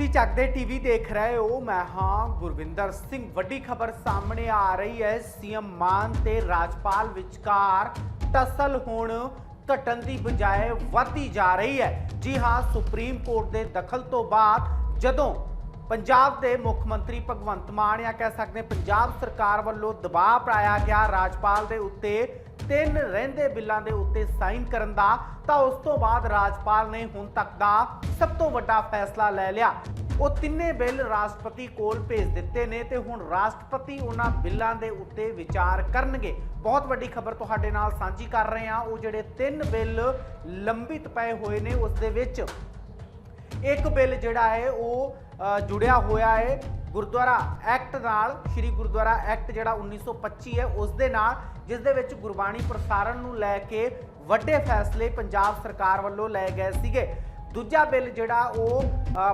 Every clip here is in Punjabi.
ਤੁਸੀਂ ਚੱਕਦੇ ਟੀਵੀ ਦੇਖ ਰਹੇ ਹੋ, ਮੈਂ ਹਾਂ ਗੁਰਵਿੰਦਰ ਸਿੰਘ। ਵੱਡੀ ਖਬਰ ਸਾਹਮਣੇ ਆ ਰਹੀ ਹੈ, ਸੀਐਮ ਮਾਨ ਤੇ ਰਾਜਪਾਲ ਵਿਚਕਾਰ ਟਸਲ ਹੁਣ ਘਟਣ ਦੀ ਬਜਾਏ ਵਧਦੀ ਜਾ ਰਹੀ ਹੈ। ਜੀ ਹਾਂ, ਸੁਪਰੀਮ ਕੋਰਟ ਦੇ ਦਖਲ ਤੋਂ ਬਾਅਦ ਜਦੋਂ ਪੰਜਾਬ ਦੇ ਮੁੱਖ ਮੰਤਰੀ ਭਗਵੰਤ ਮਾਨ ਜਾਂ ਕਹਿ ਸਕਦੇ ਪੰਜਾਬ ਸਰਕਾਰ ਵੱਲੋਂ ਦਬਾਅ ਪਾਇਆ ਗਿਆ ਰਾਜਪਾਲ ਦੇ ਉੱਤੇ ਤਿੰਨ ਰਹਿੰਦੇ ਬਿੱਲਾਂ ਦੇ ਉੱਤੇ ਸਾਈਨ ਕਰਨ ਦਾ, ਤਾਂ ਉਸ ਤੋਂ ਬਾਅਦ ਰਾਜਪਾਲ ਨੇ ਹੁਣ ਤੱਕ ਦਾ ਸਭ ਤੋਂ ਵੱਡਾ ਫੈਸਲਾ ਲੈ ਲਿਆ। ਉਹ ਤਿੰਨੇ ਬਿੱਲ ਰਾਸ਼ਟਰਪਤੀ ਕੋਲ ਭੇਜ ਦਿੱਤੇ ਨੇ ਤੇ ਹੁਣ ਰਾਸ਼ਟਰਪਤੀ ਉਹਨਾਂ ਬਿੱਲਾਂ ਦੇ ਉੱਤੇ ਵਿਚਾਰ ਕਰਨਗੇ। ਬਹੁਤ ਵੱਡੀ ਖਬਰ ਤੁਹਾਡੇ ਨਾਲ ਸਾਂਝੀ ਕਰ ਰਹੇ ਹਾਂ। ਉਹ ਜਿਹੜੇ ਤਿੰਨ ਬਿੱਲ ਲੰਬਿਤ ਪਏ ਹੋਏ ਨੇ, ਉਸ ਦੇ ਵਿੱਚ ਇੱਕ ਬਿੱਲ ਜਿਹੜਾ ਹੈ, ਉਹ ਜੁੜਿਆ ਹੋਇਆ ਹੈ। ਗੁਰਦੁਆਰਾ ਐਕਟ ਨਾਲ, ਸ਼੍ਰੀ ਗੁਰਦੁਆਰਾ ਐਕਟ ਜਿਹੜਾ 1925 ਹੈ, ਉਸ ਦੇ ਨਾਲ, ਜਿਸ ਦੇ ਵਿੱਚ ਗੁਰਬਾਣੀ ਪ੍ਰਸਾਰਣ ਨੂੰ ਲੈ ਕੇ ਵੱਡੇ ਫੈਸਲੇ ਪੰਜਾਬ ਸਰਕਾਰ ਵੱਲੋਂ ਲਏ ਗਏ ਸੀਗੇ। ਦੂਜਾ ਬਿੱਲ ਜਿਹੜਾ ਉਹ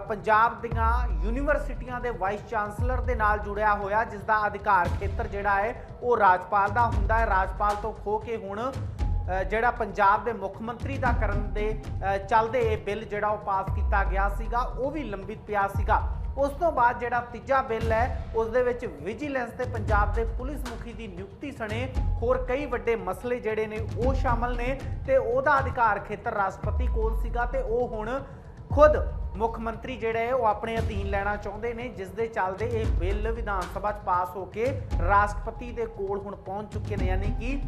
ਪੰਜਾਬ ਦੀਆਂ ਯੂਨੀਵਰਸਿਟੀਆਂ ਦੇ ਵਾਈਸ ਚਾਂਸਲਰ ਦੇ ਨਾਲ ਜੁੜਿਆ ਹੋਇਆ, ਜਿਸ ਦਾ ਅਧਿਕਾਰ ਖੇਤਰ ਜਿਹੜਾ ਹੈ, ਉਹ ਰਾਜਪਾਲ ਦਾ ਹੁੰਦਾ ਹੈ। ਰਾਜਪਾਲ ਤੋਂ ਖੋ ਕੇ ਹੁਣ ਜਿਹੜਾ ਪੰਜਾਬ ਦੇ ਮੁੱਖ ਮੰਤਰੀ ਦਾ ਕਰਨ ਦੇ ਚੱਲਦੇ ਇਹ ਬਿੱਲ ਜਿਹੜਾ ਉਹ ਪਾਸ ਕੀਤਾ ਗਿਆ ਸੀਗਾ, ਉਹ ਵੀ ਲੰਬਿਤ ਪਿਆ ਸੀਗਾ। ਉਸ ਤੋਂ ਬਾਅਦ ਜਿਹੜਾ ਤੀਜਾ ਬਿੱਲ ਹੈ, ਉਸ ਦੇ ਵਿੱਚ ਵਿਜੀਲੈਂਸ ਤੇ ਪੰਜਾਬ ਦੇ ਪੁਲਿਸ ਮੁਖੀ ਦੀ ਨਿਯੁਕਤੀ ਸਣੇ ਹੋਰ ਕਈ ਵੱਡੇ ਮਸਲੇ ਜਿਹੜੇ ਨੇ, ਉਹ ਸ਼ਾਮਲ ਨੇ ਤੇ ਉਹਦਾ ਅਧਿਕਾਰ ਖੇਤਰ ਰਾਸ਼ਟਰਪਤੀ ਕੋਲ ਸੀਗਾ ਤੇ ਉਹ ਹੁਣ ਖੁਦ ਮੁੱਖ ਮੰਤਰੀ ਜਿਹੜੇ ਹੈ, ਉਹ ਆਪਣੇ ਅਧੀਨ ਲੈਣਾ ਚਾਹੁੰਦੇ ਨੇ, ਜਿਸ ਦੇ ਚੱਲਦੇ ਇਹ ਬਿੱਲ ਵਿਧਾਨ ਸਭਾ 'ਚ ਪਾਸ ਹੋ ਕੇ ਰਾਸ਼ਟਰਪਤੀ ਦੇ ਕੋਲ ਹੁਣ ਪਹੁੰਚ ਚੁੱਕੇ ਨੇ, ਯਾਨੀ ਕਿ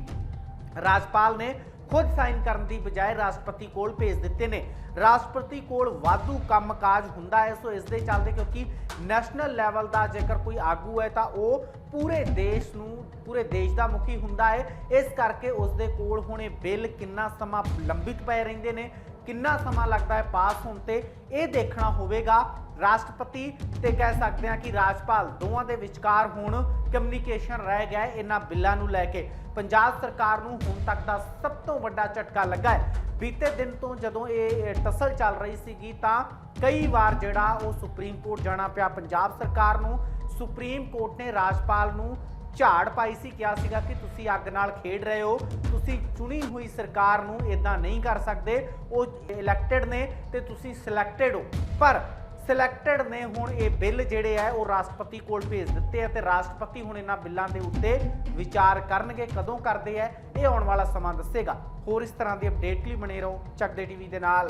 ਰਾਜਪਾਲ ਨੇ ਖੁਦ ਸਾਈਨ ਕਰਨ ਦੀ ਬਜਾਏ ਰਾਸ਼ਟਰਪਤੀ ਕੋਲ ਭੇਜ ਦਿੱਤੇ ਨੇ। ਰਾਸ਼ਟਰਪਤੀ ਕੋਲ ਵਾਧੂ ਕੰਮਕਾਜ ਹੁੰਦਾ ਹੈ, ਸੋ ਇਸ ਦੇ ਚੱਲਦੇ ਕਿਉਂਕਿ ਨੈਸ਼ਨਲ ਲੈਵਲ ਦਾ ਜੇਕਰ ਕੋਈ ਆਗੂ ਹੈ ਤਾਂ ਉਹ ਪੂਰੇ ਦੇਸ਼ ਨੂੰ, ਪੂਰੇ ਦੇਸ਼ ਦਾ ਮੁਖੀ ਹੁੰਦਾ ਹੈ। ਇਸ ਕਰਕੇ ਉਸ ਦੇ ਕੋਲ ਹੁਣੇ ਬਿੱਲ ਕਿੰਨਾ ਸਮਾਂ ਲੰਬਿਤ ਪਏ ਰਹਿੰਦੇ ਨੇ। ਕਿੰਨਾ ਸਮਾਂ ਲੱਗਦਾ ਹੈ ਪਾਸ ਹੋਣ ਤੇ, ਇਹ ਦੇਖਣਾ ਹੋਵੇਗਾ ਰਾਸ਼ਟਰਪਤੀ ਤੇ ਕਹਿ ਸਕਦੇ ਹਾਂ ਕਿ ਰਾਜਪਾਲ ਦੋਵਾਂ ਦੇ ਵਿਚਕਾਰ ਹੁਣ ਕਮਿਊਨੀਕੇਸ਼ਨ ਰਹਿ ਗਿਆ ਹੈ ਇਹਨਾਂ ਬਿੱਲਾਂ ਨੂੰ ਲੈ ਕੇ। ਪੰਜਾਬ ਸਰਕਾਰ ਨੂੰ ਹੁਣ ਤੱਕ ਦਾ ਸਭ ਤੋਂ ਵੱਡਾ ਝਟਕਾ ਲੱਗਾ ਹੈ। ਬੀਤੇ ਦਿਨ ਤੋਂ ਜਦੋਂ ਇਹ ਇਹ ਟਸਲ ਚੱਲ ਰਹੀ ਸੀਗੀ ਤਾਂ ਕਈ ਵਾਰ ਜਿਹੜਾ ਉਹ ਸੁਪਰੀਮ ਕੋਰਟ ਜਾਣਾ ਪਿਆ। ਪੰਜਾਬ ਸਰਕਾਰ ਨੂੰ, ਸੁਪਰੀਮ ਕੋਰਟ ਨੇ ਰਾਜਪਾਲ ਨੂੰ ਝਾੜ ਪਾਈ ਸੀ, ਕਿਹਾ ਸੀਗਾ ਕਿ ਤੁਸੀਂ ਅੱਗ ਨਾਲ ਖੇਡ ਰਹੇ ਹੋ, ਤੁਸੀਂ ਚੁਣੀ ਹੋਈ ਸਰਕਾਰ ਨੂੰ ਇਦਾਂ ਨਹੀਂ ਕਰ ਸਕਦੇ, ਉਹ ਇਲੈਕਟਿਡ ਨੇ ਤੇ ਤੁਸੀਂ ਸਿਲੈਕਟਿਡ ਹੋ। ਪਰ ਸਿਲੈਕਟਡ ਨੇ ਹੁਣ ਇਹ ਬਿੱਲ ਜਿਹੜੇ ਆ, ਉਹ ਰਾਸ਼ਟਰਪਤੀ ਕੋਲ ਭੇਜ ਦਿੱਤੇ ਆ ਤੇ ਰਾਸ਼ਟਰਪਤੀ ਹੁਣ ਇਹਨਾਂ ਬਿੱਲਾਂ ਦੇ ਉੱਤੇ ਵਿਚਾਰ ਕਰਨਗੇ, ਕਦੋਂ ਕਰਦੇ ਆ, ਇਹ ਆਉਣ ਵਾਲਾ ਸਮਾਂ ਦੱਸੇਗਾ। ਹੋਰ ਇਸ ਤਰ੍ਹਾਂ ਦੀ ਅਪਡੇਟ ਲਈ ਬਣੇ ਰਹੋ, ਚੱਕਦੇ ਟੀਵੀ ਦੇ ਨਾਲ।